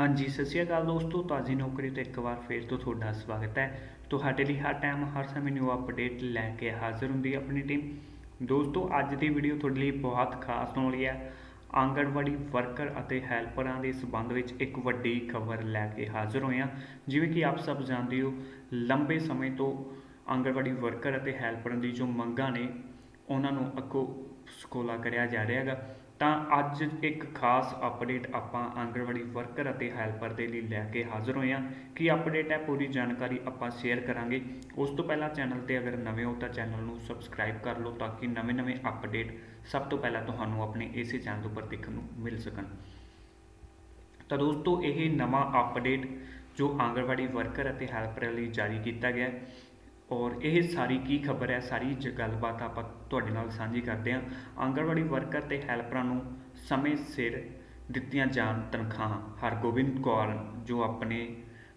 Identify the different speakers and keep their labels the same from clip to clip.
Speaker 1: ਹਾਂਜੀ, ਸਤਿ ਸ਼੍ਰੀ ਅਕਾਲ ਦੋਸਤੋ, ਤਾਜ਼ੀ ਨੌਕਰੀ ਤੇ ਇੱਕ ਵਾਰ ਫੇਰ ਤੋਂ ਤੁਹਾਡਾ ਸਵਾਗਤ ਹੈ। ਤੁਹਾਡੇ ਲਈ ਹਰ ਟਾਈਮ ਹਰ ਸਮੇਂ ਨਿਊ ਅਪਡੇਟ ਲੈ ਕੇ ਹਾਜ਼ਰ ਹੁੰਦੀ ਹੈ ਆਪਣੀ ਟੀਮ ਦੋਸਤੋ, ਅੱਜ ਦੀ ਵੀਡੀਓ ਤੁਹਾਡੇ ਲਈ ਬਹੁਤ ਖਾਸ ਹੋਣ ਵਾਲੀ ਹੈ। ਆਂਗਣਵਾੜੀ ਵਰਕਰ ਅਤੇ ਹੈਲਪਰਾਂ ਦੇ ਸਬੰਧ ਵਿੱਚ ਇੱਕ ਵੱਡੀ ਖਬਰ ਲੈ ਕੇ ਹਾਜ਼ਰ ਹੋਏ ਹਾਂ। ਜਿਵੇਂ ਕਿ ਆਪ ਸਭ ਜਾਣਦੇ ਹੋ, ਲੰਬੇ ਸਮੇਂ ਤੋਂ ਆਂਗਣਵਾੜੀ ਵਰਕਰ ਅਤੇ ਹੈਲਪਰਾਂ ਦੀ ਜੋ ਮੰਗਾਂ ਨੇ, ਉਹਨਾਂ ਨੂੰ ਅੱਗੋਂ ਸਕੋਲਾ ਕਰਿਆ ਜਾ ਰਿਹਾ ਹੈਗਾ। ਤਾਂ ਅੱਜ ਇੱਕ ਖਾਸ ਅਪਡੇਟ ਆਪਾਂ ਆਂਗਣਵਾੜੀ ਵਰਕਰ ਅਤੇ ਹੈਲਪਰ ਦੇ ਲਈ ਲੈ ਕੇ ਹਾਜ਼ਰ ਹੋਏ ਹਾਂ। ਕੀ ਅਪਡੇਟ ਹੈ, ਪੂਰੀ ਜਾਣਕਾਰੀ ਆਪਾਂ ਸ਼ੇਅਰ ਕਰਾਂਗੇ। ਉਸ ਤੋਂ ਪਹਿਲਾਂ ਚੈਨਲ ਤੇ ਅਗਰ ਨਵੇਂ ਹੋ ਤਾਂ ਚੈਨਲ ਨੂੰ ਸਬਸਕ੍ਰਾਈਬ ਕਰ ਲਓ ਤਾਂ ਕਿ ਨਵੇਂ-ਨਵੇਂ ਅਪਡੇਟ ਸਭ ਤੋਂ ਪਹਿਲਾਂ ਤੁਹਾਨੂੰ ਆਪਣੇ ਇਸੇ ਚੈਨਲ ਉੱਪਰ ਦੇਖਣ ਨੂੰ ਮਿਲ ਸਕਣ। ਤਾਂ ਦੋਸਤੋ, ਇਹ ਨਵਾਂ ਅਪਡੇਟ ਜੋ ਆਂਗਣਵਾੜੀ ਵਰਕਰ ਅਤੇ ਹੈਲਪਰ ਲਈ ਜਾਰੀ ਕੀਤਾ ਗਿਆ ਔਰ ਇਹ ਸਾਰੀ ਕੀ ਖਬਰ ਹੈ, ਸਾਰੀ ਜ ਗੱਲਬਾਤ ਆਪਾਂ ਤੁਹਾਡੇ ਨਾਲ ਸਾਂਝੀ ਕਰਦੇ ਹਾਂ। ਆਂਗਣਵਾੜੀ ਵਰਕਰ ਤੇ ਹੈਲਪਰਾਂ ਨੂੰ ਸਮੇਂ ਸਿਰ ਦਿੱਤੀਆਂ ਜਾਣ ਤਨਖਾਹਾਂ। ਹਰਗੋਬਿੰਦ ਕੌਰ, ਜੋ ਆਪਣੇ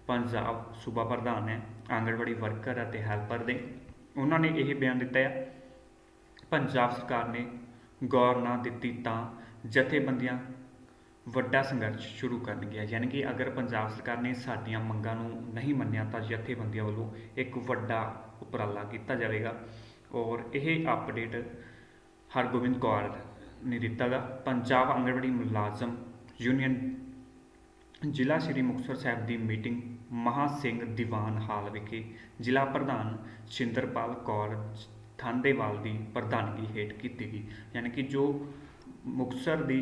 Speaker 1: ਪੰਜਾਬ ਸੂਬਾ ਪ੍ਰਧਾਨ ਹੈ, ਆਂਗਣਵਾੜੀ ਵਰਕਰ ਅਤੇ ਹੈਲਪਰ ਦੇ ਉਹਨਾਂ ਨੇ ਇਹ ਬਿਆਨ ਦਿੱਤਾ ਹੈ, ਪੰਜਾਬ ਸਰਕਾਰ ਨੇ ਗੌਰ ਨਾ ਦਿੱਤੀ ਤਾਂ ਜਥੇਬੰਦੀਆਂ ਵੱਡਾ ਸੰਘਰਸ਼ ਸ਼ੁਰੂ ਕਰਨਗੀਆਂ ਯਾਨੀ ਕਿ ਅਗਰ ਪੰਜਾਬ ਸਰਕਾਰ ਨੇ ਸਾਡੀਆਂ ਮੰਗਾਂ ਨੂੰ ਨਹੀਂ ਮੰਨਿਆ ਤਾਂ ਜਥੇਬੰਦੀਆਂ ਵੱਲੋਂ ਇੱਕ ਵੱਡਾ ਉਪਰਾਲਾ ਕੀਤਾ ਜਾਵੇਗਾ। ਔਰ ਇਹ ਅਪਡੇਟ ਹਰਗੋਬਿੰਦ ਕੌਰ ਨੇ ਦਿੱਤਾ ਗਾ। ਪੰਜਾਬ ਆਂਗਣਵਾੜੀ ਮੁਲਾਜ਼ਮ ਯੂਨੀਅਨ ਜ਼ਿਲ੍ਹਾ ਸ਼੍ਰੀ ਮੁਕਤਸਰ ਸਾਹਿਬ ਦੀ ਮੀਟਿੰਗ ਮਹਾ ਸਿੰਘ ਦੀਵਾਨ ਹਾਲ ਵਿਖੇ ਜ਼ਿਲ੍ਹਾ ਪ੍ਰਧਾਨ ਸਿੰਦਰਪਾਲ ਕੌਰ ਥਾਂਦੇਵਾਲ ਦੀ ਪ੍ਰਧਾਨਗੀ ਹੇਠ ਕੀਤੀ ਗਈ। ਯਾਨੀ ਕਿ ਜੋ ਮੁਕਤਸਰ ਦੀ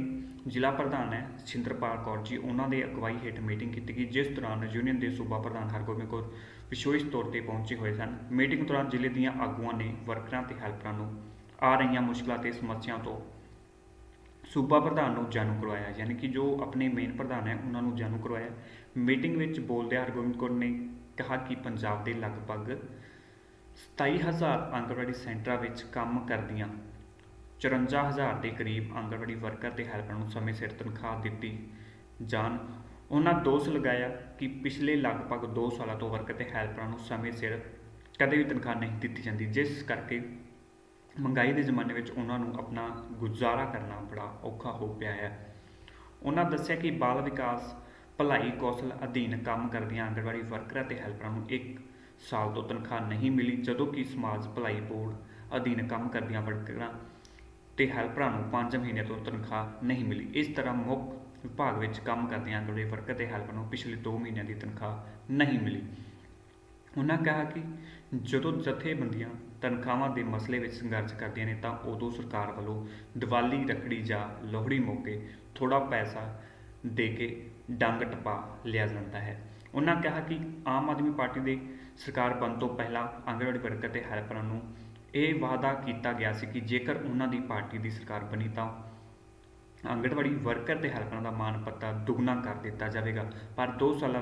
Speaker 1: ਜ਼ਿਲ੍ਹਾ ਪ੍ਰਧਾਨ ਹੈ ਸਿੰਦਰਪਾਲ ਕੌਰ ਜੀ। ਉਹਨਾਂ ਦੇ ਅਗਵਾਈ ਹੇਠ ਮੀਟਿੰਗ ਕੀਤੀ ਗਈ, ਜਿਸ ਦੌਰਾਨ ਯੂਨੀਅਨ ਦੇ ਸੂਬਾ ਪ੍ਰਧਾਨ ਹਰਗੋਬਿੰਦ ਕੌਰ ਵਿਸ਼ੇਸ਼ ਤੌਰ ਤੇ ਪਹੁੰਚੇ ਹੋਏ ਸਨ। ਮੀਟਿੰਗ ਦੌਰਾਨ ਜ਼ਿਲ੍ਹੇ ਦੀਆਂ ਆਗੂਆਂ ਨੇ ਵਰਕਰਾਂ ਤੇ ਹੈਲਪਰਾਂ ਨੂੰ ਆ ਰਹੀਆਂ ਮੁਸ਼ਕਲਾਂ ਤੇ ਸਮੱਸਿਆਵਾਂ ਤੋਂ ਸੂਬਾ ਪ੍ਰਧਾਨ ਨੂੰ ਜਾਣੂ ਕਰਵਾਇਆ, ਯਾਨੀ ਕਿ ਜੋ ਆਪਣੇ ਮੇਨ ਪ੍ਰਧਾਨ ਹੈ, ਉਹਨਾਂ ਨੂੰ ਜਾਣੂ ਕਰਵਾਇਆ। ਮੀਟਿੰਗ ਵਿੱਚ ਬੋਲਦਿਆਂ ਹਰਗੋਬਿੰਦ ਕੌਰ ਨੇ ਕਿਹਾ ਕਿ ਪੰਜਾਬ ਦੇ ਲਗਭਗ 27000 ਆਂਗਣਵਾੜੀ ਸੈਂਟਰਾਂ ਵਿੱਚ ਕੰਮ ਕਰਦੀਆਂ 54000 ਦੇ ਕਰੀਬ ਆਂਗਣਵਾੜੀ ਵਰਕਰ ਤੇ ਹੈਲਪਰ ਨੂੰ ਸਮੇਂ ਸਿਰ ਤਨਖਾਹ ਦਿੱਤੀ। ਜਾਣ, ਉਹਨਾਂ ਦੋਸ਼ ਲਗਾਇਆ ਕਿ ਪਿਛਲੇ ਲਗਭਗ 2 ਸਾਲਾਂ ਤੋਂ ਵਰਕਰ ਤੇ ਹੈਲਪਰਾਂ ਨੂੰ ਸਮੇਂ ਸਿਰ ਕਦੇ ਵੀ ਤਨਖਾਹ ਨਹੀਂ ਦਿੱਤੀ ਜਾਂਦੀ, ਜਿਸ ਕਰਕੇ ਮਹਿੰਗਾਈ ਦੇ ਜ਼ਮਾਨੇ ਵਿੱਚ ਉਹਨਾਂ ਨੂੰ ਆਪਣਾ ਗੁਜ਼ਾਰਾ ਕਰਨਾ ਬੜਾ ਔਖਾ ਹੋ ਪਿਆ ਹੈ। ਉਹਨਾਂ ਦੱਸਿਆ ਕਿ ਬਾਲ ਵਿਕਾਸ, ਭਲਾਈ ਕੌਸ਼ਲ ਅਧੀਨ ਕੰਮ ਕਰਦੀਆਂ ਆਂਗਣਵਾੜੀ ਵਰਕਰਾਂ ਤੇ ਹੈਲਪਰਾਂ ਨੂੰ 1 ਸਾਲ ਤੋਂ ਤਨਖਾਹ ਨਹੀਂ ਮਿਲੀ, ਜਦੋਂ ਕਿ ਸਮਾਜ ਭਲਾਈ ਬੋਰਡ ਅਧੀਨ ਕੰਮ ਕਰਦੀਆਂ ਵਰਕਰਾਂ ਤੇ ਹੈਲਪਰਾਂ ਨੂੰ 5 ਮਹੀਨੇ ਤੋਂ ਤਨਖਾਹ ਨਹੀਂ ਮਿਲੀ। ਇਸ ਤਰ੍ਹਾਂ ਮੁੱਖ ਵਿਭਾਗ ਵਿੱਚ ਕੰਮ ਕਰਦੀਆਂ ਆਂਗਣਵਾੜੀ ਵਰਕਰ ਤੇ ਹੈਲਪਰ ਨੂੰ ਪਿਛਲੇ 2 ਮਹੀਨਿਆਂ ਦੀ ਤਨਖਾਹ ਨਹੀਂ ਮਿਲੀ। ਉਹਨਾਂ ਕਿਹਾ ਕਿ ਜਦੋਂ ਜਥੇਬੰਦੀਆਂ ਤਨਖਾਹਾਂ ਦੇ ਮਸਲੇ ਵਿੱਚ ਸੰਘਰਸ਼ ਕਰਦੀਆਂ ਨੇ ਤਾਂ ਉਦੋਂ ਸਰਕਾਰ ਵੱਲੋਂ ਦੀਵਾਲੀ ਰੱਖੜੀ ਜਾਂ ਲੋਹੜੀ ਮੌਕੇ ਥੋੜਾ ਪੈਸਾ ਦੇ ਕੇ ਡੰਗ ਟਪਾ ਲਿਆ ਜਾਂਦਾ ਹੈ। ਉਹਨਾਂ ਕਿਹਾ ਕਿ ਆਮ ਆਦਮੀ ਪਾਰਟੀ ਦੇ ਸਰਕਾਰ ਬਣਨ ਤੋਂ ਪਹਿਲਾਂ ਆਂਗਣਵਾੜੀ ਵਰਕਰ ਤੇ ਹੈਲਪਰਾਂ ਨੂੰ ਇਹ ਵਾਅਦਾ ਕੀਤਾ ਗਿਆ ਸੀ ਕਿ ਜੇਕਰ ਉਹਨਾਂ ਦੀ ਪਾਰਟੀ ਦੀ ਸਰਕਾਰ ਬਣੀ ਤਾਂ ਆਂਗਣਵਾੜੀ ਵਰਕਰ ਤੇ ਹੈਲਪਰਾਂ ਦਾ ਮਾਣ ਪੱਤਾ ਦੁੱਗਣਾ ਕਰ ਦਿੱਤਾ ਜਾਵੇਗਾ। ਪਰ 2 ਸਾਲਾਂ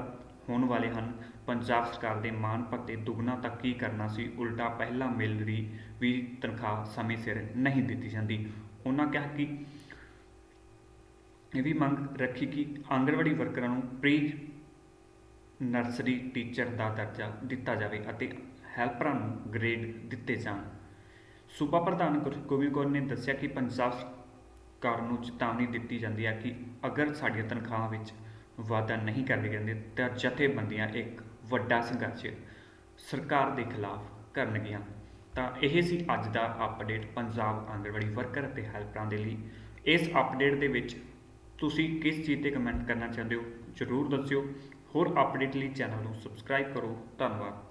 Speaker 1: ਹੋਣ ਵਾਲੇ ਹਨ। ਪੰਜਾਬ ਸਰਕਾਰ ਦੇ ਮਾਣ ਪੱਤੇ ਦੁੱਗਣਾ ਤੱਕ ਕੀ ਕਰਨਾ ਸੀ? ਉਲਟਾ ਪਹਿਲਾਂ ਮਿਲ ਰਹੀ ਵੀ ਤਨਖਾਹ ਸਮੇਂ ਸਿਰ ਨਹੀਂ ਦਿੱਤੀ ਜਾਂਦੀ। ਉਹਨਾਂ ਕਿਹਾ ਕਿ ਇਹ ਵੀ ਮੰਗ ਰੱਖੀ ਕਿ ਆਂਗਣਵਾੜੀ ਵਰਕਰਾਂ ਨੂੰ ਪ੍ਰੀ ਨਰਸਰੀ ਟੀਚਰ ਦਾ ਦਰਜਾ ਦਿੱਤਾ ਜਾਵੇ ਅਤੇ ਹੈਲਪਰਾਂ ਨੂੰ ਗ੍ਰੇਡ ਦਿੱਤੇ ਜਾਣ। ਸੂਬਾ ਪ੍ਰਧਾਨ ਗੋਬਿੰਦ ਕੌਰ ਨੇ ਦੱਸਿਆ ਕਿ ਪੰਜਾਬ ਸਰਕਾਰ ਨੂੰ ਚੇਤਾਵਨੀ ਦਿੱਤੀ ਜਾਂਦੀ ਹੈ ਕਿ ਅਗਰ ਸਾਡੀਆਂ ਤਨਖਾਹਾਂ ਵਿੱਚ ਵਾਧਾ ਨਹੀਂ ਕਰਦੇ ਜਾਂਦੇ, ਤਾਂ ਜਥੇਬੰਦੀਆਂ ਇੱਕ ਵੱਡਾ ਸੰਘਰਸ਼ ਸਰਕਾਰ ਦੇ ਖਿਲਾਫ ਕਰਨਗੀਆਂ। ਤਾਂ ਇਹ ਸੀ ਅੱਜ ਦਾ ਅਪਡੇਟ ਪੰਜਾਬ ਆਂਗਣਵਾੜੀ ਵਰਕਰ ਅਤੇ ਹੈਲਪਰਾਂ ਦੇ ਲਈ। ਇਸ ਅਪਡੇਟ ਦੇ ਵਿੱਚ ਤੁਸੀਂ ਕਿਸ ਚੀਜ਼ ਤੇ ਕਮੈਂਟ ਕਰਨਾ ਚਾਹੁੰਦੇ ਹੋ, ਜਰੂਰ ਦੱਸਿਓ। ਹੋਰ ਅਪਡੇਟ ਲਈ ਚੈਨਲ ਨੂੰ ਸਬਸਕ੍ਰਾਈਬ ਕਰੋ। ਧੰਨਵਾਦ।